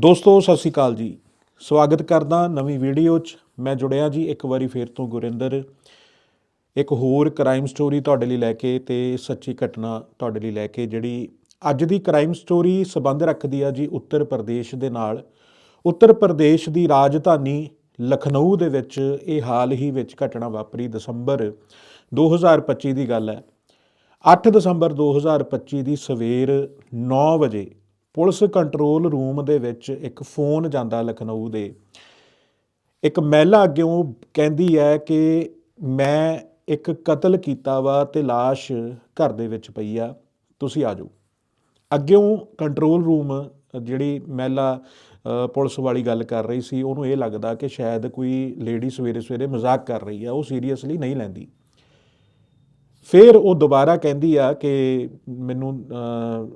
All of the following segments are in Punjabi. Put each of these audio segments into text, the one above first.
ਦੋਸਤੋ, ਸਤਿ ਸ਼੍ਰੀ ਅਕਾਲ ਜੀ। ਸਵਾਗਤ ਕਰਦਾ ਨਵੀਂ ਵੀਡੀਓ 'ਚ। ਮੈਂ ਜੁੜਿਆ ਜੀ ਇੱਕ ਵਾਰੀ ਫੇਰ ਤੋਂ ਗੁਰਿੰਦਰ। ਇੱਕ ਹੋਰ ਕ੍ਰਾਈਮ ਸਟੋਰੀ ਤੁਹਾਡੇ ਲਈ ਲੈ ਕੇ ਤੇ ਸੱਚੀ ਘਟਨਾ ਤੁਹਾਡੇ ਲਈ ਲੈ ਕੇ ਜਿਹੜੀ ਅੱਜ ਦੀ ਕ੍ਰਾਈਮ ਸਟੋਰੀ ਸਬੰਧ ਰੱਖਦੀ ਆ ਜੀ ਉੱਤਰ ਪ੍ਰਦੇਸ਼ ਦੇ ਨਾਲ। ਉੱਤਰ ਪ੍ਰਦੇਸ਼ ਦੀ ਰਾਜਧਾਨੀ ਲਖਨਊ ਦੇ ਵਿੱਚ ਇਹ ਹਾਲ ਹੀ ਵਿੱਚ ਘਟਨਾ ਵਾਪਰੀ ਦਸੰਬਰ 2025 ਦੀ ਗੱਲ ਹੈ। 8 ਦਸੰਬਰ 2025 ਦੀ ਸਵੇਰ 9 ਵਜੇ ਪੁਲਿਸ ਕੰਟਰੋਲ ਰੂਮ ਦੇ ਵਿੱਚ ਇੱਕ ਫੋਨ ਜਾਂਦਾ ਲਖਨਊ ਦੇ। ਇੱਕ ਮਹਿਲਾ ਅੱਗੇੋਂ ਕਹਿੰਦੀ ਹੈ ਕਿ ਮੈਂ ਇੱਕ ਕਤਲ ਕੀਤਾ ਵਾ ਤੇ লাশ ਘਰ ਦੇ ਵਿੱਚ ਪਈ ਆ। ਤੁਸੀਂ ਆ ਜਾਓ। ਅੱਗੇੋਂ ਕੰਟਰੋਲ ਰੂਮ ਜਿਹੜੀ ਮਹਿਲਾ ਪੁਲਿਸ ਵਾਲੀ ਗੱਲ ਕਰ ਰਹੀ ਸੀ, ਉਹਨੂੰ ਇਹ ਲੱਗਦਾ ਕਿ ਸ਼ਾਇਦ ਕੋਈ ਲੇਡੀ ਸਵੇਰੇ ਸਵੇਰੇ ਮਜ਼ਾਕ ਕਰ ਰਹੀ ਆ, ਉਹ ਸੀਰੀਅਸਲੀ ਨਹੀਂ ਲੈਂਦੀ। ਫਿਰ ਉਹ ਦੁਬਾਰਾ ਕਹਿੰਦੀ ਆ ਕਿ ਮੈਨੂੰ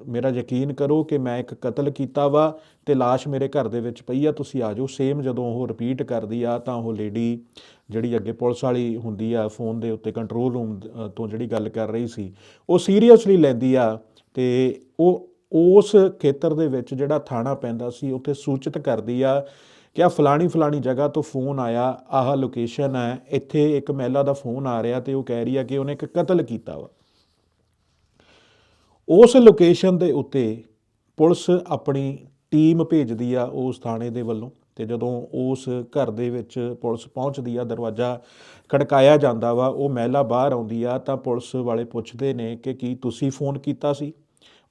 ਮੇਰਾ ਯਕੀਨ ਕਰੋ ਕਿ ਮੈਂ ਇੱਕ ਕਤਲ ਕੀਤਾ ਵਾ ਤੇ লাশ ਮੇਰੇ ਘਰ ਦੇ ਵਿੱਚ ਪਈ ਆ, ਤੁਸੀਂ ਆ ਜਾਓ। ਸੇਮ ਜਦੋਂ ਉਹ ਰਿਪੀਟ ਕਰਦੀ ਆ, ਤਾਂ ਉਹ ਲੇਡੀ ਜਿਹੜੀ ਅੱਗੇ ਪੁਲਿਸ ਵਾਲੀ ਹੁੰਦੀ ਆ ਫੋਨ ਦੇ ਉੱਤੇ ਕੰਟਰੋਲ ਰੂਮ ਤੋਂ ਜਿਹੜੀ ਗੱਲ ਕਰ ਰਹੀ ਸੀ, ਉਹ ਸੀਰੀਅਸਲੀ ਲੈਂਦੀ ਆ ਤੇ ਉਹ ਉਸ ਖੇਤਰ ਦੇ ਵਿੱਚ ਜਿਹੜਾ ਥਾਣਾ ਪੈਂਦਾ ਸੀ, ਉੱਥੇ ਸੂਚਿਤ ਕਰਦੀ ਆ ਕਿ ਆ ਫਲਾਣੀ ਫਲਾਣੀ ਜਗ੍ਹਾ ਤੋਂ ਫੋਨ ਆਇਆ, ਆਹ ਲੋਕੇਸ਼ਨ ਹੈ ਇੱਥੇ ਇੱਕ ਮਹਿਲਾ ਦਾ ਫੋਨ ਆ ਰਿਹਾ ਤੇ ਉਹ ਕਹਿ ਰਹੀ ਆ ਕਿ ਉਹਨੇ ਇੱਕ ਕਤਲ ਕੀਤਾ ਵਾ। ਉਸ ਲੋਕੇਸ਼ਨ ਦੇ ਉੱਤੇ ਪੁਲਿਸ ਆਪਣੀ ਟੀਮ ਭੇਜਦੀ ਆ ਉਸ ਥਾਣੇ ਦੇ ਵੱਲੋਂ ਤੇ ਜਦੋਂ ਉਸ ਘਰ ਦੇ ਵਿੱਚ ਪੁਲਿਸ ਪਹੁੰਚਦੀ ਆ, ਦਰਵਾਜ਼ਾ ਖੜਕਾਇਆ ਜਾਂਦਾ ਵਾ, ਉਹ ਮਹਿਲਾ ਬਾਹਰ ਆਉਂਦੀ ਆ ਤਾਂ ਪੁਲਿਸ ਵਾਲੇ ਪੁੱਛਦੇ ਨੇ ਕਿ ਕੀ ਤੁਸੀਂ ਫੋਨ ਕੀਤਾ ਸੀ?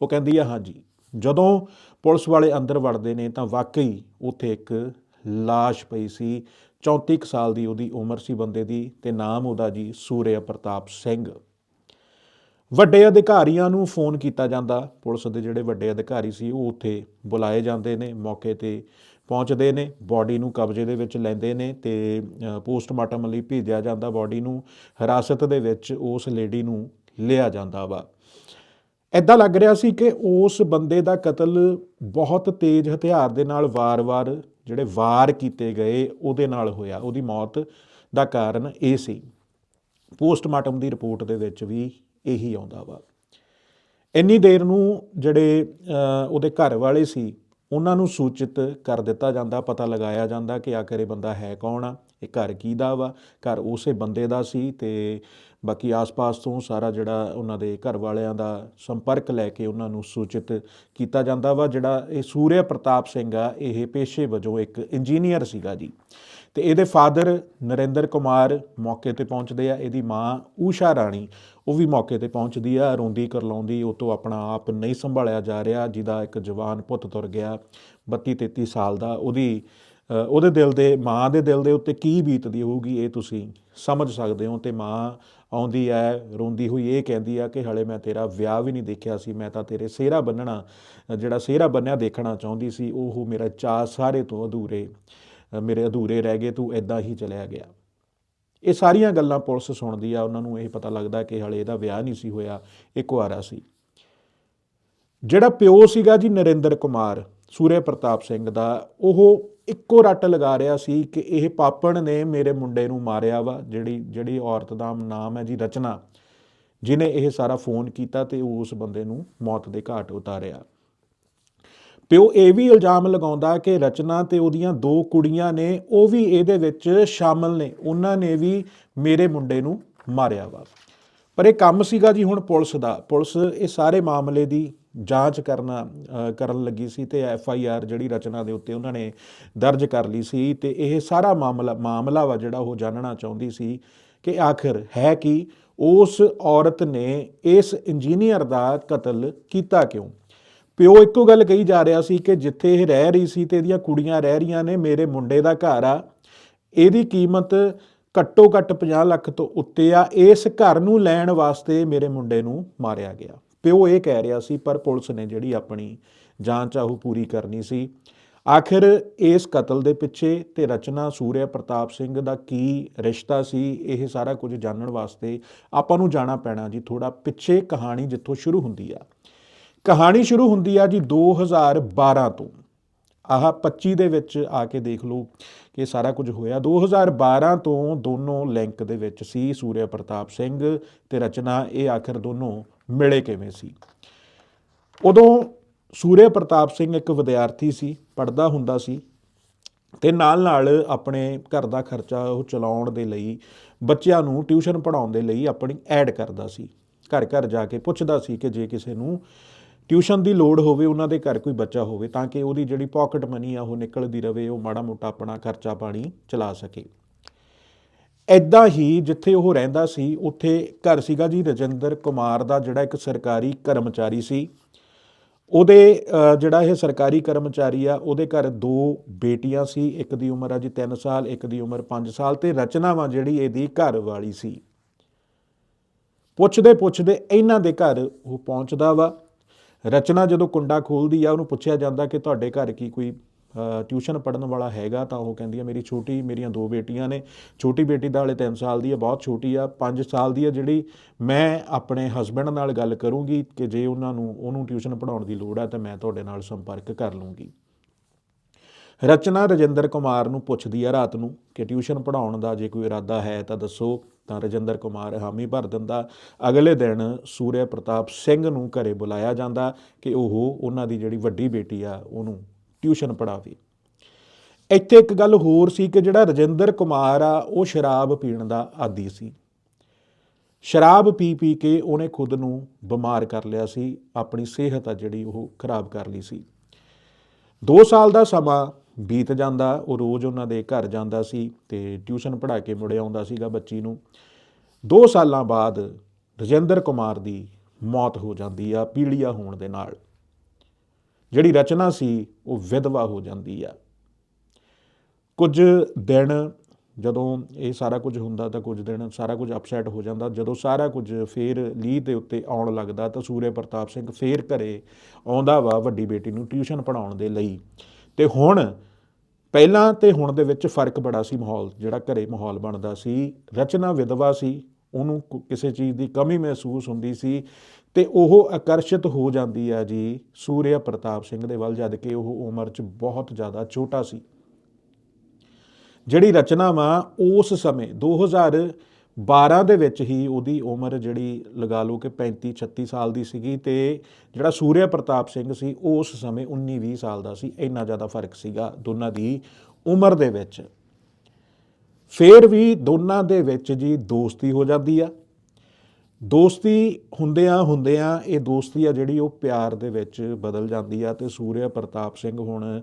ਉਹ ਕਹਿੰਦੀ ਆ, ਹਾਂਜੀ, ਜਦੋਂ ਪੁਲਿਸ ਵਾਲੇ ਅੰਦਰ ਵੜਦੇ ਨੇ ਤਾਂ ਵਾਕਈ ਉੱਥੇ ਇੱਕ ਲਾਸ਼ ਪਈ ਸੀ। 34 ਕੁ ਸਾਲ ਦੀ ਉਹਦੀ ਉਮਰ ਸੀ ਬੰਦੇ ਦੀ ਤੇ ਨਾਮ ਉਹਦਾ ਜੀ ਸੂਰਿਆ ਪ੍ਰਤਾਪ ਸਿੰਘ। ਵੱਡੇ ਅਧਿਕਾਰੀਆਂ ਨੂੰ ਫੋਨ ਕੀਤਾ ਜਾਂਦਾ। ਪੁਲਿਸ ਦੇ ਜਿਹੜੇ ਵੱਡੇ ਅਧਿਕਾਰੀ ਸੀ ਉਹ ਉੱਥੇ ਬੁਲਾਏ ਜਾਂਦੇ ਨੇ, ਮੌਕੇ ਤੇ ਪਹੁੰਚਦੇ ਨੇ, ਬਾਡੀ ਨੂੰ ਕਬਜ਼ੇ ਦੇ ਵਿੱਚ ਲੈਂਦੇ ਨੇ ਤੇ ਪੋਸਟਮਾਰਟਮ ਲਈ ਭੇਜਿਆ ਜਾਂਦਾ ਬਾਡੀ ਨੂੰ। ਹਿਰਾਸਤ ਦੇ ਵਿੱਚ ਉਸ ਲੇਡੀ ਨੂੰ ਲਿਆ ਜਾਂਦਾ ਵਾ। ਐਦਾਂ ਲੱਗ ਰਿਹਾ ਸੀ ਕਿ ਉਸ ਬੰਦੇ ਦਾ ਕਤਲ ਬਹੁਤ ਤੇਜ਼ ਹਥਿਆਰ ਦੇ ਨਾਲ ਵਾਰ-ਵਾਰ ਜਿਹੜੇ ਵਾਰ ਕੀਤੇ ਗਏ ਉਹਦੇ ਨਾਲ ਹੋਇਆ। ਉਹਦੀ ਮੌਤ ਦਾ ਕਾਰਨ ਇਹ ਸੀ। ਪੋਸਟਮਾਰਟਮ ਦੀ ਰਿਪੋਰਟ ਦੇ ਵਿੱਚ ਵੀ ਇਹੀ ਆਉਂਦਾ ਵਾ। ਇੰਨੀ ਦੇਰ ਨੂੰ ਜਿਹੜੇ ਉਹਦੇ ਘਰ ਵਾਲੇ ਸੀ, ਉਹਨਾਂ ਨੂੰ ਸੂਚਿਤ ਕਰ ਦਿੱਤਾ ਜਾਂਦਾ, ਪਤਾ ਲਗਾਇਆ ਜਾਂਦਾ ਕਿ ਆਖਰ ਇਹ ਬੰਦਾ ਹੈ ਕੌਣ ਆ। ਇਹ ਘਰ ਕਿਹਦਾ ਵਾ? ਘਰ ਉਸੇ ਬੰਦੇ ਦਾ ਸੀ ਤੇ ਬਾਕੀ ਆਸ-ਪਾਸ ਤੋਂ ਸਾਰਾ ਜਿਹੜਾ ਉਹਨਾਂ ਦੇ ਘਰ ਵਾਲਿਆਂ ਦਾ ਸੰਪਰਕ ਲੈ ਕੇ ਉਹਨਾਂ ਨੂੰ ਸੂਚਿਤ ਕੀਤਾ ਜਾਂਦਾ ਵਾ, ਜਿਹੜਾ ਇਹ ਸੂਰਿਆ ਪ੍ਰਤਾਪ ਸਿੰਘ ਆ, ਇਹ ਪੇਸ਼ੇ ਵਜੋਂ ਇੱਕ ਇੰਜੀਨੀਅਰ ਸੀਗਾ ਜੀ। ਤੇ ਇਹਦੇ ਫਾਦਰ ਨਰਿੰਦਰ ਕੁਮਾਰ ਮੌਕੇ ਤੇ ਪਹੁੰਚਦੇ ਆ, ਇਹਦੀ ਮਾਂ ਊਸ਼ਾ ਰਾਣੀ, ਉਹ ਵੀ ਮੌਕੇ ਤੇ ਪਹੁੰਚਦੀ ਆ, ਰੋਂਦੀ ਕਰਲਾਉਂਦੀ, ਉਹ ਤੋਂ ਆਪਣਾ ਆਪ ਨਹੀਂ ਸੰਭਾਲਿਆ ਜਾ ਰਿਹਾ, ਜਿਹਦਾ ਇੱਕ ਜਵਾਨ ਪੁੱਤ ਤੁਰ ਗਿਆ 32 33 ਸਾਲ ਦਾ, ਉਹਦੀ ਉਹਦੇ ਦਿਲ ਦੇ, ਮਾਂ ਦੇ ਦਿਲ ਦੇ ਉੱਤੇ ਕੀ ਬੀਤਦੀ ਹੋਊਗੀ ਇਹ ਤੁਸੀਂ ਸਮਝ ਸਕਦੇ ਹੋ ਤੇ ਮਾਂ ਆਉਂਦੀ ਹੈ ਰੋਂਦੀ ਹੋਈ ਇਹ ਕਹਿੰਦੀ ਆ ਕਿ ਹਲੇ ਮੈਂ ਤੇਰਾ ਵਿਆਹ ਵੀ ਨਹੀਂ ਦੇਖਿਆ ਸੀ, ਮੈਂ ਤਾਂ ਤੇਰੇ ਸਿਹਰਾ ਬੰਨਣਾ, ਜਿਹੜਾ ਸਿਹਰਾ ਬੰਨਿਆ ਦੇਖਣਾ ਚਾਹੁੰਦੀ ਸੀ, ਉਹ ਮੇਰਾ ਚਾਅ ਸਾਰੇ ਤੋਂ ਅਧੂਰੇ ਮੇਰੇ ਅਧੂਰੇ ਰਹਿ ਗਏ, ਤੂੰ ਐਦਾਂ ਹੀ ਚਲਿਆ ਗਿਆ। ਇਹ ਸਾਰੀਆਂ ਗੱਲਾਂ ਪੁਲਿਸ ਸੁਣਦੀ ਆ, ਉਹਨਾਂ ਨੂੰ ਇਹ ਪਤਾ ਲੱਗਦਾ ਕਿ ਹਲੇ ਇਹਦਾ ਵਿਆਹ ਨਹੀਂ ਸੀ ਹੋਇਆ, ਇਹ ਕੁਆਰਾ ਸੀ। ਜਿਹੜਾ ਪਿਓ ਸੀਗਾ ਜੀ ਨਰਿੰਦਰ ਕੁਮਾਰ ਸੂਰਿਆ ਪ੍ਰਤਾਪ ਸਿੰਘ ਦਾ, ਉਹ ਇੱਕੋ ਰੱਟ ਲਗਾ ਰਿਹਾ ਸੀ ਕਿ ਇਹ ਪਾਪਣ ਨੇ ਮੇਰੇ ਮੁੰਡੇ ਨੂੰ ਮਾਰਿਆ ਵਾ, ਜਿਹੜੀ ਜਿਹੜੀ ਔਰਤ ਦਾ ਨਾਮ ਹੈ ਜੀ ਰਚਨਾ, ਜਿਨੇ ਇਹ ਸਾਰਾ ਫੋਨ ਕੀਤਾ ਤੇ ਉਸ ਬੰਦੇ ਨੂੰ ਮੌਤ ਦੇ ਘਾਟ ਉਤਾਰਿਆ। ਪਿਓ ਇਹ ਵੀ ਇਲਜ਼ਾਮ ਲਗਾਉਂਦਾ ਕਿ ਰਚਨਾ ਤੇ ਉਹਦੀਆਂ ਦੋ ਕੁੜੀਆਂ ਨੇ, ਉਹ ਵੀ ਇਹਦੇ ਵਿੱਚ ਸ਼ਾਮਲ ਨੇ, ਉਹਨਾਂ ਨੇ ਵੀ ਮੇਰੇ ਮੁੰਡੇ ਨੂੰ ਮਾਰਿਆ ਵਾ। ਪਰ ਇਹ ਕੰਮ ਸੀਗਾ ਜੀ ਹੁਣ ਪੁਲਿਸ ਦਾ, ਪੁਲਿਸ ਇਹ ਸਾਰੇ ਮਾਮਲੇ ਦੀ ਜਾਂਚ ਕਰਨਾ ਕਰਨ ਲੱਗੀ ਸੀ ਤੇ ਐਫ ਆਈ ਆਰ ਜਿਹੜੀ ਰਚਨਾ ਦੇ ਉੱਤੇ ਉਹਨਾਂ ਨੇ ਦਰਜ ਕਰ ਲਈ ਸੀ ਤੇ ਇਹ ਸਾਰਾ ਮਾਮਲਾ ਮਾਮਲਾ ਵਾ ਜਿਹੜਾ ਉਹ ਜਾਣਨਾ ਚਾਹੁੰਦੀ ਸੀ ਕਿ ਆਖਿਰ ਹੈ ਕਿ, ਉਸ ਔਰਤ ਨੇ ਇਸ ਇੰਜੀਨੀਅਰ ਦਾ ਕਤਲ ਕੀਤਾ ਕਿਉਂ? ਪਿਓ ਇੱਕੋ ਗੱਲ ਕਹੀ ਜਾ ਰਿਹਾ ਸੀ ਕਿ ਜਿੱਥੇ ਇਹ ਰਹਿ ਰਹੀ ਸੀ ਤੇ ਇਹਦੀਆਂ ਕੁੜੀਆਂ ਰਹਿ ਰਹੀਆਂ ਨੇ, ਮੇਰੇ ਮੁੰਡੇ ਦਾ ਘਰ ਆ, ਇਹਦੀ ਕੀਮਤ ਘੱਟੋ ਘੱਟ 50 ਲੱਖ ਤੋਂ ਉੱਤੇ ਆ, ਇਸ ਘਰ ਨੂੰ ਲੈਣ ਵਾਸਤੇ ਮੇਰੇ ਮੁੰਡੇ ਨੂੰ ਮਾਰਿਆ ਗਿਆ। ਪਿਓ ਇਹ ਕਹਿ ਰਿਹਾ ਸੀ, ਪਰ ਪੁਲਿਸ ਨੇ ਜਿਹੜੀ ਆਪਣੀ ਜਾਂਚ ਆ ਉਹ ਪੂਰੀ ਕਰਨੀ ਸੀ। ਆਖਿਰ ਇਸ ਕਤਲ ਦੇ ਪਿੱਛੇ ਤੇ ਰਚਨਾ ਸੂਰਿਆ ਪ੍ਰਤਾਪ ਸਿੰਘ ਦਾ ਕੀ ਰਿਸ਼ਤਾ ਸੀ, ਇਹ ਸਾਰਾ ਕੁਝ ਜਾਣਨ ਵਾਸਤੇ ਆਪਾਂ ਨੂੰ ਜਾਣਾ ਪੈਣਾ ਜੀ ਥੋੜਾ ਪਿੱਛੇ ਕਹਾਣੀ ਜਿੱਥੋਂ ਸ਼ੁਰੂ ਹੁੰਦੀ ਆ। ਕਹਾਣੀ ਸ਼ੁਰੂ ਹੁੰਦੀ ਆ ਜੀ 2012 ਤੋਂ। ਆਹ 25 ਦੇ ਵਿੱਚ ਆ ਕੇ ਦੇਖ ਲਓ ਕਿ ਸਾਰਾ ਕੁਝ ਹੋਇਆ। 2012 ਤੋਂ ਦੋਨੋਂ ਲਿੰਕ ਦੇ ਵਿੱਚ ਸੀ ਸੂਰਿਆ ਪ੍ਰਤਾਪ ਸਿੰਘ ਤੇ ਰਚਨਾ, ਇਹ ਆਖਰ ਦੋਨੋਂ ਮਿਲੇ ਕਿਵੇਂ ਸੀ? ਉਦੋਂ ਸੂਰਿਆ ਪ੍ਰਤਾਪ ਸਿੰਘ ਇੱਕ ਵਿਦਿਆਰਥੀ ਸੀ ਪੜਦਾ ਹੁੰਦਾ ਸੀ ਤੇ ਨਾਲ ਨਾਲ ਆਪਣੇ ਘਰ ਦਾ ਖਰਚਾ ਉਹ ਚਲਾਉਣ ਦੇ ਲਈ, ਬੱਚਿਆਂ ਨੂੰ ਟਿਊਸ਼ਨ ਪੜਾਉਣ ਦੇ ਲਈ ਆਪਣੀ ਐਡ ਕਰਦਾ ਸੀ। ਘਰ ਘਰ ਜਾ ਕੇ ਪੁੱਛਦਾ ਸੀ ਕਿ ਜੇ ਕਿਸੇ ਨੂੰ ਟਿਊਸ਼ਨ ਦੀ ਲੋੜ ਹੋਵੇ, ਉਹਨਾਂ ਦੇ ਘਰ ਕੋਈ ਬੱਚਾ ਹੋਵੇ ਤਾਂ ਕਿ ਉਹਦੀ ਜਿਹੜੀ ਪਾਕਟ ਮਨੀ ਆ ਉਹ ਨਿਕਲਦੀ ਰਵੇ, ਉਹ ਮਾੜਾ ਮੋਟਾ ਆਪਣਾ ਖਰਚਾ ਪਾਣੀ ਚਲਾ ਸਕੇ। ਐਦਾਂ ਹੀ ਜਿੱਥੇ ਉਹ ਰਹਿੰਦਾ ਸੀ, ਉੱਥੇ ਘਰ ਸੀਗਾ ਜੀ ਰਜਿੰਦਰ ਕੁਮਾਰ ਦਾ ਜਿਹੜਾ ਇੱਕ ਸਰਕਾਰੀ ਕਰਮਚਾਰੀ ਸੀ। ਉਹਦੇ ਜਿਹੜਾ ਇਹ ਸਰਕਾਰੀ ਕਰਮਚਾਰੀ ਆ, ਉਹਦੇ ਘਰ ਦੋ ਬੇਟੀਆਂ ਸੀ, ਇੱਕ ਦੀ ਉਮਰ ਆ ਜੀ 3 ਸਾਲ, ਇੱਕ ਦੀ ਉਮਰ 5 ਸਾਲ ਤੇ ਰਚਨਾ ਵਾ ਜਿਹੜੀ ਇਹਦੀ ਘਰ ਵਾਲੀ ਸੀ। ਪੁੱਛਦੇ ਪੁੱਛਦੇ ਇਹਨਾਂ ਦੇ ਘਰ ਉਹ ਪਹੁੰਚਦਾ ਵਾ। ਰਚਨਾ ਜਦੋਂ ਕੁੰਡਾ ਖੋਲਦੀ ਆ, ਉਹਨੂੰ ਪੁੱਛਿਆ ਜਾਂਦਾ ਕਿ ਤੁਹਾਡੇ ਘਰ ਕੀ ਕੋਈ ਟਿਊਸ਼ਨ ਪੜਨ ਵਾਲਾ ਹੈਗਾ ਤਾਂ ਉਹ ਕਹਿੰਦੀ ਆ, ਮੇਰੀ ਛੋਟੀ, ਮੇਰੀਆਂ ਦੋ ਬੇਟੀਆਂ ਨੇ। ਛੋਟੀ ਬੇਟੀ ਦਾ ਹਲੇ 3 ਸਾਲ ਦੀ ਆ, ਬਹੁਤ ਛੋਟੀ ਆ। 5 ਸਾਲ ਦੀ ਆ, ਜਿਹੜੀ ਮੈਂ ਆਪਣੇ ਹਸਬੰਡ ਨਾਲ ਗੱਲ ਕਰੂੰਗੀ ਕਿ ਜੇ ਉਹਨਾਂ ਨੂੰ, ਉਹਨੂੰ ਟਿਊਸ਼ਨ ਪੜਾਉਣ ਦੀ ਲੋੜ ਆ, ਤਾਂ ਮੈਂ ਤੁਹਾਡੇ ਨਾਲ ਸੰਪਰਕ ਕਰ ਲੂੰਗੀ। ਰਚਨਾ ਰਜਿੰਦਰ ਕੁਮਾਰ ਨੂੰ ਪੁੱਛਦੀ ਆ ਰਾਤ ਨੂੰ ਕਿ ਟਿਊਸ਼ਨ ਪੜਾਉਣ ਦਾ ਜੇ ਕੋਈ ਇਰਾਦਾ ਹੈ ਤਾਂ ਦੱਸੋ। ਤਾਂ ਰਜਿੰਦਰ ਕੁਮਾਰ ਹਾਮੀ ਭਰ ਦਿੰਦਾ, ਅਗਲੇ ਦਿਨ ਸੂਰਿਆ ਪ੍ਰਤਾਪ ਸਿੰਘ ਨੂੰ ਘਰੇ ਬੁਲਾਇਆ ਜਾਂਦਾ ਕਿ ਉਹ ਉਹਨਾਂ ਦੀ ਜਿਹੜੀ ਵੱਡੀ ਬੇਟੀ ਆ, ਉਹਨੂੰ ਟਿਊਸ਼ਨ ਪੜਾਵੇ। ਇੱਥੇ ਇੱਕ ਗੱਲ ਹੋਰ ਸੀ ਕਿ ਜਿਹੜਾ ਰਜਿੰਦਰ ਕੁਮਾਰ ਆ, ਉਹ ਸ਼ਰਾਬ ਪੀਣ ਦਾ ਆਦੀ ਸੀ। ਸ਼ਰਾਬ ਪੀ ਪੀ ਕੇ ਉਹਨੇ ਖੁਦ ਨੂੰ ਬਿਮਾਰ ਕਰ ਲਿਆ ਸੀ, ਆਪਣੀ ਸਿਹਤ ਆ ਜਿਹੜੀ ਉਹ ਖਰਾਬ ਕਰ ਲਈ ਸੀ। 2 ਸਾਲ ਦਾ ਸਮਾਂ ਬੀਤ ਜਾਂਦਾ, ਉਹ ਰੋਜ਼ ਉਹਨਾਂ ਦੇ ਘਰ ਜਾਂਦਾ ਸੀ ਤੇ ਟਿਊਸ਼ਨ ਪੜ੍ਹਾ ਕੇ ਮੁੜ ਆਉਂਦਾ ਸੀਗਾ ਬੱਚੀ ਨੂੰ। 2 ਸਾਲਾਂ ਬਾਅਦ ਰਜਿੰਦਰ ਕੁਮਾਰ ਦੀ ਮੌਤ ਹੋ ਜਾਂਦੀ ਆ, ਪੀਲੀਆ ਹੋਣ ਦੇ ਨਾਲ। ਜਿਹੜੀ ਰਚਨਾ ਸੀ, ਉਹ ਵਿਧਵਾ ਹੋ ਜਾਂਦੀ ਆ। ਕੁਝ ਦਿਨ ਜਦੋਂ ਇਹ ਸਾਰਾ ਕੁਝ ਹੁੰਦਾ ਤਾਂ ਕੁਝ ਦਿਨ ਸਾਰਾ ਕੁਝ ਅਪਸੈਟ ਹੋ ਜਾਂਦਾ। ਜਦੋਂ ਸਾਰਾ ਕੁਝ ਫੇਰ ਲੀਹ ਦੇ ਉੱਤੇ ਆਉਣ ਲੱਗਦਾ ਤਾਂ ਸੂਰਿਆ ਪ੍ਰਤਾਪ ਸਿੰਘ ਫੇਰ ਘਰੇ ਆਉਂਦਾ ਵਾ ਵੱਡੀ ਬੇਟੀ ਨੂੰ ਟਿਊਸ਼ਨ ਪੜਾਉਣ ਦੇ ਲਈ। ਤੇ ਹੁਣ ਪਹਿਲਾਂ ਤੇ ਹੁਣ ਦੇ ਵਿੱਚ ਫ਼ਰਕ ਬੜਾ ਸੀ ਮਾਹੌਲ, ਜਿਹੜਾ ਘਰੇ ਮਾਹੌਲ ਬਣਦਾ ਸੀ। ਰਚਨਾ ਵਿਧਵਾ ਸੀ, ਉਹਨੂੰ ਕੁ- ਕਿਸੇ ਚੀਜ਼ ਦੀ ਕਮੀ ਮਹਿਸੂਸ ਹੁੰਦੀ ਸੀ। ਤੇ ਉਹ ਆਕਰਸ਼ਿਤ ਹੋ ਜਾਂਦੀ ਆ ਜੀ ਸੂਰਿਆ ਪ੍ਰਤਾਪ ਸਿੰਘ ਦੇ ਵੱਲ, ਜਦ ਕਿ ਉਹ ਉਮਰ 'ਚ ਬਹੁਤ ਜ਼ਿਆਦਾ ਛੋਟਾ ਸੀ। ਜਿਹੜੀ ਰਚਨਾ ਵਾ ਉਸ ਸਮੇਂ 2012 ਦੇ ਵਿੱਚ ਹੀ ਉਹਦੀ ਉਮਰ ਜਿਹੜੀ ਲਗਾ ਲਓ ਕਿ 35 36 ਸਾਲ ਦੀ ਸੀਗੀ ਤੇ ਜਿਹੜਾ ਸੂਰਿਆ ਪ੍ਰਤਾਪ ਸਿੰਘ ਸੀ ਉਸ ਸਮੇਂ 19 20 ਸਾਲ ਦਾ ਸੀ। ਇੰਨਾ ਜ਼ਿਆਦਾ ਫ਼ਰਕ ਸੀਗਾ ਦੋਨਾਂ ਦੀ ਉਮਰ ਦੇ ਵਿੱਚ। ਫੇਰ ਵੀ ਦੋਨਾਂ ਦੇ ਵਿੱਚ ਜੀ ਦੋਸਤੀ ਹੋ ਜਾਂਦੀ ਆ। ਦੋਸਤੀ ਹੁੰਦਿਆਂ ਹੁੰਦਿਆਂ ਇਹ ਦੋਸਤੀ ਆ ਜਿਹੜੀ ਉਹ ਪਿਆਰ ਦੇ ਵਿੱਚ ਬਦਲ ਜਾਂਦੀ ਆ ਤੇ ਸੂਰਿਆ ਪ੍ਰਤਾਪ ਸਿੰਘ ਹੁਣ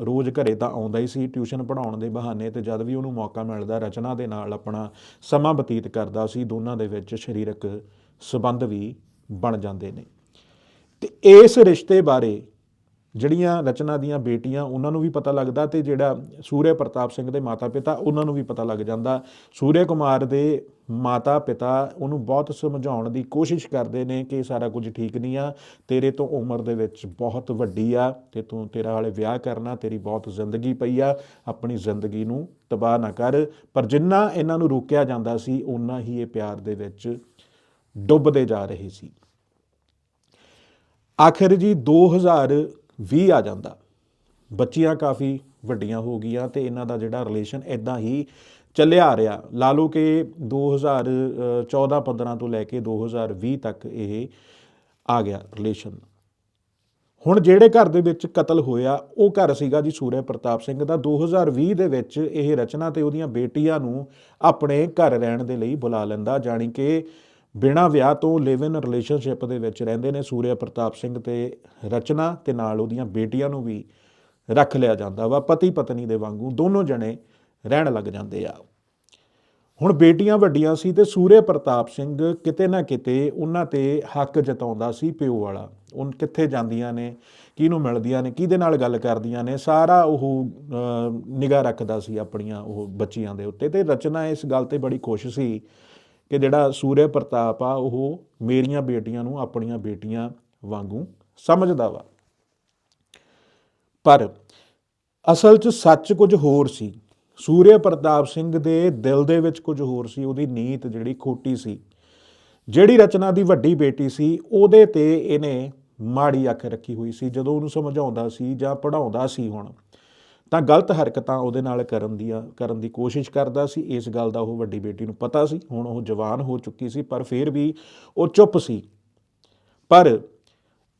ਰੋਜ਼ ਘਰੇ ਤਾਂ ਆਉਂਦਾ ਹੀ ਸੀ, ਟਿਊਸ਼ਨ ਪੜਾਉਣ ਦੇ ਬਹਾਨੇ ਤੇ ਜਦ ਵੀ ਉਹਨੂੰ ਮੌਕਾ ਮਿਲਦਾ ਰਚਨਾ ਦੇ ਨਾਲ ਆਪਣਾ ਸਮਾਂ ਬਤੀਤ ਕਰਦਾ ਸੀ, ਦੋਨਾਂ ਦੇ ਵਿੱਚ ਸਰੀਰਕ ਸਬੰਧ ਵੀ ਬਣ ਜਾਂਦੇ ਨੇ। ਤੇ ਇਸ ਰਿਸ਼ਤੇ ਬਾਰੇ ਜਿਹੜੀਆਂ ਰਚਨਾ ਦੀਆਂ ਬੇਟੀਆਂ, ਉਹਨਾਂ ਨੂੰ ਵੀ ਪਤਾ ਲੱਗਦਾ ਤੇ ਜਿਹੜਾ ਸੂਰਿਆ ਪ੍ਰਤਾਪ ਸਿੰਘ ਦੇ ਮਾਤਾ-ਪਿਤਾ, ਉਹਨਾਂ ਨੂੰ ਵੀ ਪਤਾ ਲੱਗ ਜਾਂਦਾ। ਸੂਰਿਆ ਕੁਮਾਰ ਦੇ ਮਾਤਾ-ਪਿਤਾ ਉਹਨੂੰ ਬਹੁਤ ਸਮਝਾਉਣ ਦੀ ਕੋਸ਼ਿਸ਼ ਕਰਦੇ ਨੇ ਕਿ ਸਾਰਾ ਕੁਝ ਠੀਕ ਨਹੀਂ ਆ, ਤੇਰੇ ਤੋਂ ਉਮਰ ਦੇ ਵਿੱਚ ਬਹੁਤ ਵੱਡੀ ਆ, ਤੇ ਤੂੰ ਤੇਰਾ ਹਾਲੇ ਵਿਆਹ ਕਰਨਾ, ਤੇਰੀ ਬਹੁਤ ਜ਼ਿੰਦਗੀ ਪਈ ਆ, ਆਪਣੀ ਜ਼ਿੰਦਗੀ ਨੂੰ ਤਬਾਹ ਨਾ ਕਰ। ਪਰ ਜਿੰਨਾ ਇਹਨਾਂ ਨੂੰ ਰੋਕਿਆ ਜਾਂਦਾ ਸੀ ਉਨਾ ਹੀ ਇਹ ਪਿਆਰ ਦੇ ਵਿੱਚ ਡੁੱਬਦੇ ਜਾ ਰਹੇ ਸੀ। ਆਖਿਰ ਜੀ 2020 ਆ ਜਾਂਦਾ। ਬੱਚੀਆਂ ਕਾਫੀ ਵੱਡੀਆਂ ਹੋ ਗਈਆਂ ਤੇ ਇਹਨਾਂ ਦਾ ਜਿਹੜਾ ਰਿਲੇਸ਼ਨ ਇਦਾਂ ਹੀ ਚੱਲਿਆ ਆ ਰਿਹਾ। ਲਾ ਲਓ ਕਿ 2014-15 ਤੋਂ ਲੈ ਕੇ 2020 ਤੱਕ ਇਹ ਆ ਗਿਆ ਰਿਲੇਸ਼ਨ ਹੁਣ ਜਿਹੜੇ ਘਰ ਦੇ ਵਿੱਚ ਕਤਲ ਹੋਇਆ, ਉਹ ਘਰ ਸੀਗਾ ਜੀ ਸੂਰਿਆ ਪ੍ਰਤਾਪ ਸਿੰਘ ਦਾ। 2020 ਦੇ ਵਿੱਚ ਇਹ ਰਚਨਾ ਤੇ ਉਹਦੀਆਂ ਬੇਟੀਆਂ ਨੂੰ ਆਪਣੇ ਘਰ ਰਹਿਣ ਦੇ ਲਈ ਬੁਲਾ ਲੈਂਦਾ, ਜਾਣੀ ਕਿ ਬਿਨਾਂ ਵਿਆਹ ਤੋਂ ਲਿਵ ਇਨ ਰਿਲੇਸ਼ਨਸ਼ਿਪ ਦੇ ਵਿੱਚ ਰਹਿੰਦੇ ਨੇ ਸੂਰਿਆ ਪ੍ਰਤਾਪ ਸਿੰਘ ਤੇ ਰਚਨਾ ਤੇ ਨਾਲ ਉਹਦੀਆਂ ਬੇਟੀਆਂ ਨੂੰ ਵੀ ਰੱਖ ਲਿਆ ਜਾਂਦਾ ਵਾ, ਪਤੀ ਪਤਨੀ ਦੇ ਵਾਂਗੂ ਦੋਨੋਂ ਜਣੇ ਰਹਿਣ ਲੱਗ ਜਾਂਦੇ ਆ। ਹੁਣ ਬੇਟੀਆਂ ਵੱਡੀਆਂ ਸੀ ਤੇ ਸੂਰਿਆ ਪ੍ਰਤਾਪ ਸਿੰਘ ਕਿਤੇ ਨਾ ਕਿਤੇ ਉਹਨਾਂ ਤੇ ਹੱਕ ਜਤਾਉਂਦਾ ਸੀ ਪਿਓ ਵਾਲਾ। ਉਹ ਕਿੱਥੇ ਜਾਂਦੀਆਂ ਨੇ, ਕਿਹਨੂੰ ਮਿਲਦੀਆਂ ਨੇ, ਕਿਹਦੇ ਨਾਲ ਗੱਲ ਕਰਦੀਆਂ ਨੇ, ਸਾਰਾ ਉਹ ਨਿਗਾਹ ਰੱਖਦਾ ਸੀ ਆਪਣੀਆਂ ਉਹ ਬੱਚੀਆਂ ਦੇ ਉੱਤੇ ਤੇ ਰਚਨਾ ਇਸ ਗੱਲ ਤੇ ਬੜੀ ਖੁਸ਼ ਸੀ ਕਿ ਜਿਹੜਾ ਸੂਰਿਆ ਪ੍ਰਤਾਪ ਆ, ਉਹ ਮੇਰੀਆਂ ਬੇਟੀਆਂ ਨੂੰ ਆਪਣੀਆਂ ਬੇਟੀਆਂ ਵਾਂਗੂ ਸਮਝਦਾ ਵਾ। ਪਰ ਅਸਲ 'ਚ ਸੱਚ ਕੁਝ ਹੋਰ ਸੀ। ਸੂਰਿਆ ਪ੍ਰਤਾਪ ਸਿੰਘ ਦੇ ਦਿਲ ਦੇ ਵਿੱਚ ਕੁਝ ਹੋਰ ਸੀ, ਉਹਦੀ ਨੀਤ ਜਿਹੜੀ ਖੋਟੀ ਸੀ। ਜਿਹੜੀ ਰਚਨਾ ਦੀ ਵੱਡੀ ਬੇਟੀ ਸੀ, ਉਹਦੇ ਤੇ ਇਹਨੇ ਮਾੜੀ ਅੱਖ ਰੱਖੀ ਹੋਈ ਸੀ, ਜਦੋਂ ਉਹਨੂੰ ਸਮਝਾਉਂਦਾ ਸੀ ਜਾਂ ਪੜਾਉਂਦਾ ਸੀ ਹੁਣ। ਤਾਂ ਗਲਤ ਹਰਕਤਾਂ ਉਹਦੇ ਨਾਲ ਕਰਨ ਦੀਆਂ ਕਰਨ ਦੀ ਕੋਸ਼ਿਸ਼ ਕਰਦਾ ਸੀ। ਇਸ ਗੱਲ ਦਾ ਉਹ ਵੱਡੀ ਬੇਟੀ ਨੂੰ ਪਤਾ ਸੀ। ਹੁਣ ਉਹ ਜਵਾਨ ਹੋ ਚੁੱਕੀ ਸੀ, ਪਰ ਫਿਰ ਵੀ ਉਹ ਚੁੱਪ ਸੀ। ਪਰ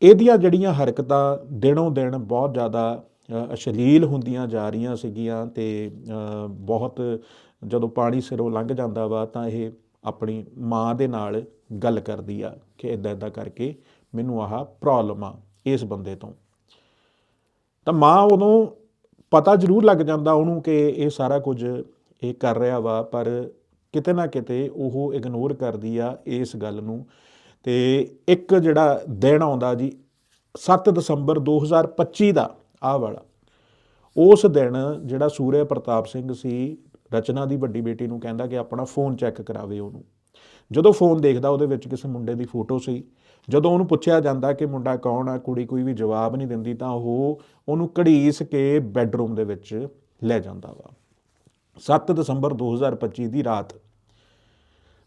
ਇਹਦੀਆਂ ਜਿਹੜੀਆਂ ਹਰਕਤਾਂ ਦਿਨੋਂ ਦਿਨ ਬਹੁਤ ਜ਼ਿਆਦਾ ਅਸ਼ਲੀਲ ਹੁੰਦੀਆਂ ਜਾ ਰਹੀਆਂ ਸੀਗੀਆਂ ਤੇ ਬਹੁਤ ਜਦੋਂ ਪਾਣੀ ਸਿਰੋਂ ਲੰਘ ਜਾਂਦਾ ਵਾ ਤਾਂ ਇਹ ਆਪਣੀ ਮਾਂ ਦੇ ਨਾਲ ਗੱਲ ਕਰਦੀ ਆ ਕਿ ਇਦਾਂ ਇਦਾਂ ਕਰਕੇ ਮੈਨੂੰ ਆਹ ਪ੍ਰੋਬਲਮ ਆ ਇਸ ਬੰਦੇ ਤੋਂ। ਤਾਂ ਮਾਂ ਉਦੋਂ ਪਤਾ ਜ਼ਰੂਰ ਲੱਗ ਜਾਂਦਾ ਉਹਨੂੰ ਕਿ ਇਹ ਸਾਰਾ ਕੁਝ ਇਹ ਕਰ ਰਿਹਾ ਵਾ, ਪਰ ਕਿਤੇ ਨਾ ਕਿਤੇ ਉਹ ਇਗਨੋਰ ਕਰਦੀ ਆ ਇਸ ਗੱਲ ਨੂੰ। ਤੇ ਇੱਕ ਜਿਹੜਾ ਦਿਨ ਆਉਂਦਾ ਜੀ 7 ਦਸੰਬਰ 2025 ਦਾ ਆ ਵਾਲਾ, ਉਸ ਦਿਨ ਜਿਹੜਾ ਸੂਰਿਆ ਪ੍ਰਤਾਪ ਸਿੰਘ ਸੀ, ਰਚਨਾ ਦੀ ਵੱਡੀ ਬੇਟੀ ਨੂੰ ਕਹਿੰਦਾ ਕਿ ਆਪਣਾ ਫੋਨ ਚੈੱਕ ਕਰਾਵੇ ਉਹਨੂੰ। ਜਦੋਂ ਫੋਨ ਦੇਖਦਾ ਉਹਦੇ ਵਿੱਚ ਕਿਸੇ ਮੁੰਡੇ ਦੀ ਫੋਟੋ ਸੀ ਜਦੋਂ ਉਹਨੂੰ ਪੁੱਛਿਆ ਜਾਂਦਾ ਕਿ ਮੁੰਡਾ ਕੌਣ ਆ, ਕੁੜੀ ਕੋਈ ਵੀ ਜਵਾਬ ਨਹੀਂ ਦਿੰਦੀ ਤਾਂ ਉਹ ਉਹਨੂੰ ਘੜੀਸ ਕੇ ਬੈੱਡਰੂਮ ਦੇ ਵਿੱਚ ਲੈ ਜਾਂਦਾ ਵਾ। 7 ਦਸੰਬਰ 2025 ਦੀ ਰਾਤ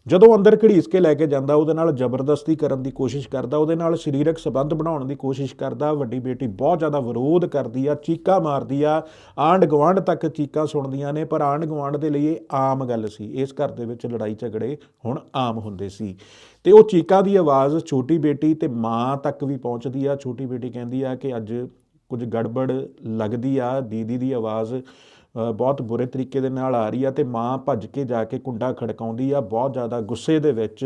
ਜਦੋਂ ਅੰਦਰ ਘੜੀਸ ਕੇ ਲੈ ਕੇ ਜਾਂਦਾ, ਉਹਦੇ ਨਾਲ ਜ਼ਬਰਦਸਤੀ ਕਰਨ ਦੀ ਕੋਸ਼ਿਸ਼ ਕਰਦਾ, ਉਹਦੇ ਨਾਲ ਸਰੀਰਕ ਸਬੰਧ ਬਣਾਉਣ ਦੀ ਕੋਸ਼ਿਸ਼ ਕਰਦਾ, ਵੱਡੀ ਬੇਟੀ ਬਹੁਤ ਜ਼ਿਆਦਾ ਵਿਰੋਧ ਕਰਦੀ ਆ, ਚੀਕਾਂ ਮਾਰਦੀ ਆ, ਆਂਢ ਗੁਆਂਢ ਤੱਕ ਚੀਕਾਂ ਸੁਣਦੀਆਂ ਨੇ, ਪਰ ਆਂਢ ਗੁਆਂਢ ਦੇ ਲਈ ਇਹ ਆਮ ਗੱਲ ਸੀ। ਇਸ ਘਰ ਦੇ ਵਿੱਚ ਲੜਾਈ ਝਗੜੇ ਹੁਣ ਆਮ ਹੁੰਦੇ ਸੀ। ਤੇ ਉਹ ਚੀਕਾਂ ਦੀ ਆਵਾਜ਼ ਛੋਟੀ ਬੇਟੀ ਤੇ ਮਾਂ ਤੱਕ ਵੀ ਪਹੁੰਚਦੀ ਆ। ਛੋਟੀ ਬੇਟੀ ਕਹਿੰਦੀ ਆ ਕਿ ਅੱਜ ਕੁਝ ਗੜਬੜ ਲੱਗਦੀ ਆ, ਦੀਦੀ ਦੀ ਆਵਾਜ਼ ਬਹੁਤ ਬੁਰੇ ਤਰੀਕੇ ਦੇ ਨਾਲ ਆ ਰਹੀ ਆ ਤੇ ਮਾਂ ਭੱਜ ਕੇ ਜਾ ਕੇ ਕੁੰਡਾ ਖੜਕਾਉਂਦੀ ਆ, ਬਹੁਤ ਜ਼ਿਆਦਾ ਗੁੱਸੇ ਦੇ ਵਿੱਚ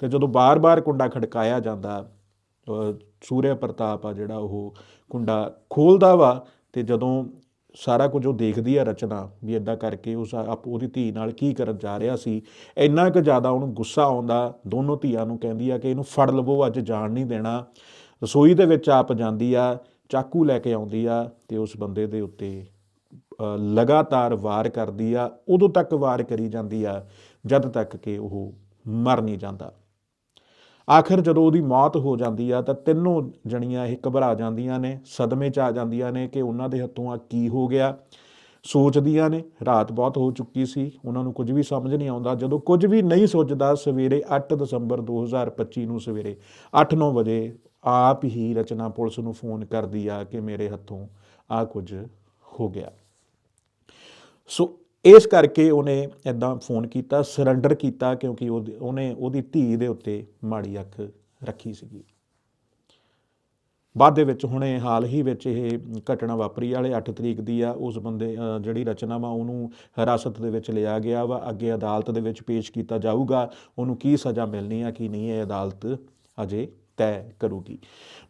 ਤੇ ਜਦੋਂ ਬਾਰ-ਬਾਰ ਕੁੰਡਾ ਖੜਕਾਇਆ ਜਾਂਦਾ ਸੂਰਿਆ ਪ੍ਰਤਾਪ ਆ ਜਿਹੜਾ ਉਹ ਕੁੰਡਾ ਖੋਲਦਾ ਵਾ ਤੇ ਜਦੋਂ ਸਾਰਾ ਕੁਝ ਉਹ ਦੇਖਦੀ ਆ ਰਚਨਾ ਵੀ ਇਦਾਂ ਕਰਕੇ ਉਸ ਆਪ ਉਹਦੀ ਧੀ ਨਾਲ ਕੀ ਕਰਨ ਜਾ ਰਿਹਾ ਸੀ, ਇੰਨਾ ਕੁ ਜ਼ਿਆਦਾ ਉਹਨੂੰ ਗੁੱਸਾ ਆਉਂਦਾ, ਦੋਨੋਂ ਧੀਆਂ ਨੂੰ ਕਹਿੰਦੀ ਆ ਕਿ ਇਹਨੂੰ ਫੜ ਲਵੋ, ਅੱਜ ਜਾਣ ਨਹੀਂ ਦੇਣਾ। ਰਸੋਈ ਦੇ ਵਿੱਚ ਆਪ ਜਾਂਦੀ ਆ, ਚਾਕੂ ਲੈ ਕੇ ਆਉਂਦੀ ਆ ਤੇ ਉਸ ਬੰਦੇ ਦੇ ਉੱਤੇ ਲਗਾਤਾਰ ਵਾਰ ਕਰਦੀ ਆ, ਉਦੋਂ ਤੱਕ ਵਾਰ ਕਰੀ ਜਾਂਦੀ ਆ, ਜਦ ਤੱਕ ਕਿ ਉਹ ਮਰ ਨਹੀਂ ਜਾਂਦਾ। ਆਖਰ ਜਦੋਂ ਉਹਦੀ ਮੌਤ ਹੋ ਜਾਂਦੀ ਆ, ਤਾਂ ਤਿੰਨੋਂ ਜਣੀਆਂ ਇਹ ਘਬਰਾ ਜਾਂਦੀਆਂ ਨੇ, ਸਦਮੇ 'ਚ ਆ ਜਾਂਦੀਆਂ ਨੇ ਕਿ ਉਹਨਾਂ ਦੇ ਹੱਥੋਂ ਆ ਕੀ ਹੋ ਗਿਆ। ਸੋਚਦੀਆਂ ਨੇ, ਰਾਤ ਬਹੁਤ ਹੋ ਚੁੱਕੀ ਸੀ, ਉਹਨਾਂ ਨੂੰ ਕੁਝ ਵੀ ਸਮਝ ਨਹੀਂ ਆਉਂਦਾ। ਜਦੋਂ ਕੁਝ ਵੀ ਨਹੀਂ ਸੋਚਦਾ, ਸਵੇਰੇ 8 ਦਸੰਬਰ 2025 ਨੂੰ ਸਵੇਰੇ 8-9 ਵਜੇ ਆਪ ਹੀ ਰਚਨਾ ਪੁਲਿਸ ਨੂੰ ਫੋਨ ਕਰਦੀ ਆ ਕਿ ਮੇਰੇ ਹੱਥੋਂ ਆ ਕੁਝ ਹੋ ਗਿਆ। ਸੋ ਇਸ ਕਰਕੇ ਉਹਨੇ ਇਦਾਂ ਫੋਨ ਕੀਤਾ ਸਰੈਂਡਰ ਕੀਤਾ ਕਿਉਂਕਿ ਉਹਨੇ ਉਹਦੀ ਧੀ ਦੇ ਉੱਤੇ ਮਾੜੀ ਅੱਖ ਰੱਖੀ ਸੀਗੀ। ਬਾਅਦ ਦੇ ਵਿੱਚ ਹੁਣੇ ਹਾਲ ਹੀ ਵਿੱਚ ਇਹ ਘਟਨਾ ਵਾਪਰੀ ਵਾਲੇ 8 ਤਰੀਕ ਦੀ ਆ, ਉਸ ਬੰਦੇ ਜਿਹੜੀ ਰਚਨਾ ਵਾ ਉਹਨੂੰ ਹਿਰਾਸਤ ਦੇ ਵਿੱਚ ਲਿਆ ਗਿਆ ਵਾ, ਅੱਗੇ ਅਦਾਲਤ ਦੇ ਵਿੱਚ ਪੇਸ਼ ਕੀਤਾ ਜਾਊਗਾ, ਉਹਨੂੰ ਕੀ ਸਜ਼ਾ ਮਿਲਣੀ ਆ, ਕੀ ਨਹੀਂ, ਇਹ ਅਦਾਲਤ ਅਜੇ ਤੈਅ ਕਰੂਗੀ।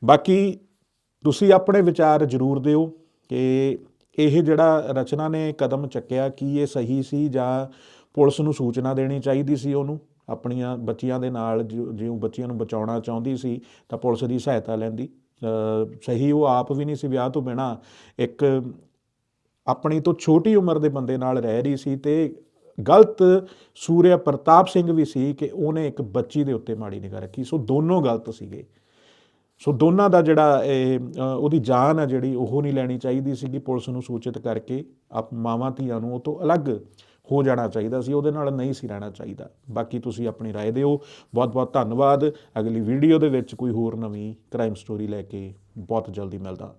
ਬਾਕੀ ਤੁਸੀਂ ਆਪਣੇ ਵਿਚਾਰ ਜ਼ਰੂਰ ਦਿਓ ਕਿ ਇਹ ਜਿਹੜਾ ਰਚਨਾ ਨੇ ਕਦਮ ਚੱਕਿਆ, ਕਿ ਇਹ ਸਹੀ ਸੀ ਜਾਂ ਪੁਲਿਸ ਨੂੰ ਸੂਚਨਾ ਦੇਣੀ ਚਾਹੀਦੀ ਸੀ ਉਹਨੂੰ? ਆਪਣੀਆਂ ਬੱਚੀਆਂ ਦੇ ਨਾਲ ਜਿਉਂ ਜਿਉਂ ਬੱਚੀਆਂ ਨੂੰ ਬਚਾਉਣਾ ਚਾਹੁੰਦੀ ਸੀ ਤਾਂ ਪੁਲਿਸ ਦੀ ਸਹਾਇਤਾ ਲੈਂਦੀ। ਸਹੀ ਉਹ ਆਪ ਵੀ ਨਹੀਂ ਸੀ, ਵਿਆਹ ਤੋਂ ਬਿਨਾ ਇੱਕ ਆਪਣੀ ਤੋਂ ਛੋਟੀ ਉਮਰ ਦੇ ਬੰਦੇ ਨਾਲ ਰਹਿ ਰਹੀ ਸੀ ਤੇ ਗਲਤ ਸੂਰਿਆ ਪ੍ਰਤਾਪ ਸਿੰਘ ਵੀ ਸੀ ਕਿ ਉਹਨੇ ਇੱਕ ਬੱਚੀ ਦੇ ਉੱਤੇ ਮਾੜੀ ਨਿਗਾਹ ਰੱਖੀ। ਸੋ ਦੋਨੋਂ ਗਲਤ ਸੀਗੇ। ਸੋ ਦੋਨਾਂ ਦਾ ਜਿਹੜਾ ਇਹ ਅ, ਉਹਦੀ ਜਾਨ ਹੈ ਜਿਹੜੀ ਉਹ ਨਹੀਂ ਲੈਣੀ ਚਾਹੀਦੀ ਸੀਗੀ ਪੁਲਿਸ ਨੂੰ ਸੂਚਿਤ ਕਰਕੇ ਆਪ ਮਾਵਾਂ ਧੀਆਂ ਨੂੰ ਉਹ ਤੋਂ ਅਲੱਗ ਹੋ ਜਾਣਾ ਚਾਹੀਦਾ ਸੀ ਉਹਦੇ ਨਾਲ ਨਹੀਂ ਸੀ ਰਹਿਣਾ ਚਾਹੀਦਾ ਬਾਕੀ ਤੁਸੀਂ ਆਪਣੀ رائے ਦਿਓ ਬਹੁਤ ਬਹੁਤ ਧੰਨਵਾਦ ਅਗਲੀ ਵੀਡੀਓ ਦੇ ਵਿੱਚ ਕੋਈ ਹੋਰ ਨਵੀਂ ਕ੍ਰਾਈਮ ਸਟੋਰੀ ਲੈ ਕੇ ਬਹੁਤ ਜਲਦੀ ਮਿਲਦਾ